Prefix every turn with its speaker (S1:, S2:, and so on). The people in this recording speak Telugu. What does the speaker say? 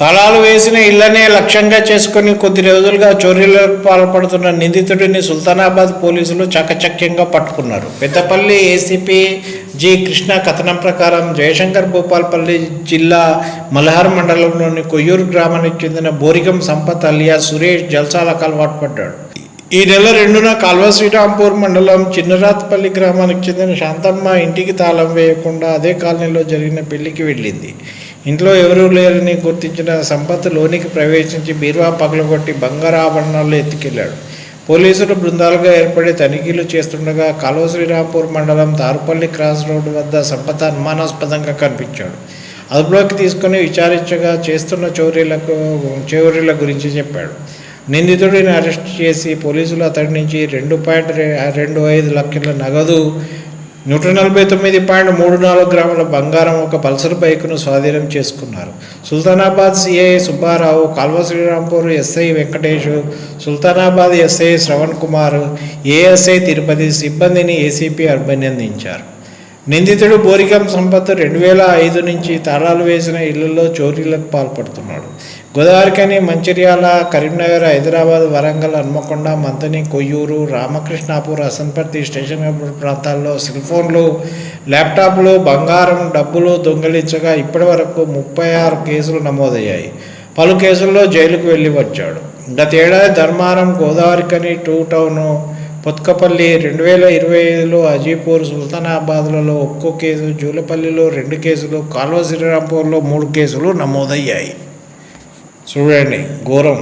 S1: తలాలు వేసిన ఇళ్ళనే లక్ష్యంగా చేసుకుని కొద్ది రోజులుగా చోరీలకు పాల్పడుతున్న నిందితుడిని సుల్తానాబాద్ పోలీసులు చకచక్యంగా పట్టుకున్నారు. పెద్దపల్లి ఏసీపీ జి కృష్ణ కథనం ప్రకారం జయశంకర్ భూపాల్పల్లి జిల్లా మలహార్ మండలంలోని కొయ్యూరు గ్రామానికి చెందిన బోరిగం సంపత్ అలియా సురేష్ జల్సాలకు అలవాటు పడ్డాడు. ఈ నెల రెండున కాల్వ శ్రీరాంపూర్ మండలం చిన్నరాత్పల్లి గ్రామానికి చెందిన శాంతమ్మ ఇంటికి తాళం వేయకుండా అదే కాలనీలో జరిగిన పెళ్ళికి వెళ్ళింది. ఇంట్లో ఎవరూ లేరని గుర్తించిన సంపత్ లోనికి ప్రవేశించి బీరువా పగలగొట్టి బంగారు ఎత్తుకెళ్ళాడు పోలీసులు బృందాలుగా ఏర్పడి తనిఖీలు చేస్తుండగా కాలువ శ్రీరాంపూర్ మండలం తారుపల్లి క్రాస్ రోడ్డు వద్ద సంపత్ అనుమానాస్పదంగా కనిపించాడు. అదుపులోకి తీసుకుని విచారించగా చేస్తున్న చోరీలకు చోరీల గురించి చెప్పాడు. నిందితుడిని అరెస్ట్ చేసి పోలీసులు అతడి నుంచి రెండు పాయింట్ రెండు ఐదు లక్షల నగదు నూట నలభై తొమ్మిది పాయింట్ మూడు నాలుగు గ్రాముల బంగారం ఒక పల్సర్ బైక్ను స్వాధీనం చేసుకున్నారు. Sultanabad CI Subbarao Kalva Srirampur SI Venkatesh Sultanabad SI Shravan Kumar ASI Tirupati సిబ్బందిని ఏసీపీ అభినందించారు. నిందితుడు బోరికం సంపత్ రెండు వేల ఐదు నుంచి తాళాలు వేసిన ఇళ్ళలో చోరీలకు పాల్పడుతున్నాడు. గోదావరికని మంచిర్యాల కరీంనగర్ హైదరాబాద్ వరంగల్ హన్మకొండ మంతని కొయ్యూరు రామకృష్ణాపూర్ హసన్పర్తి స్టేషన్ ప్రాంతాల్లో సెల్ ఫోన్లు ల్యాప్టాప్లు బంగారం డబ్బులు దొంగిలించగా ఇప్పటివరకు ముప్పై ఆరు కేసులు నమోదయ్యాయి. పలు కేసుల్లో జైలుకు వెళ్ళి వచ్చాడు. గతేడాది ధర్మారం గోదావరికని టూ టౌను కొత్తపల్లి రెండు వేల ఇరవై ఐదులో అజీపూర్ సుల్తానాబాద్లలో ఒక్కో కేసు జూలపల్లిలో రెండు కేసులు కాల్వ శ్రీరాంపూర్లో మూడు కేసులు నమోదయ్యాయి. చూడండి ఘోరం.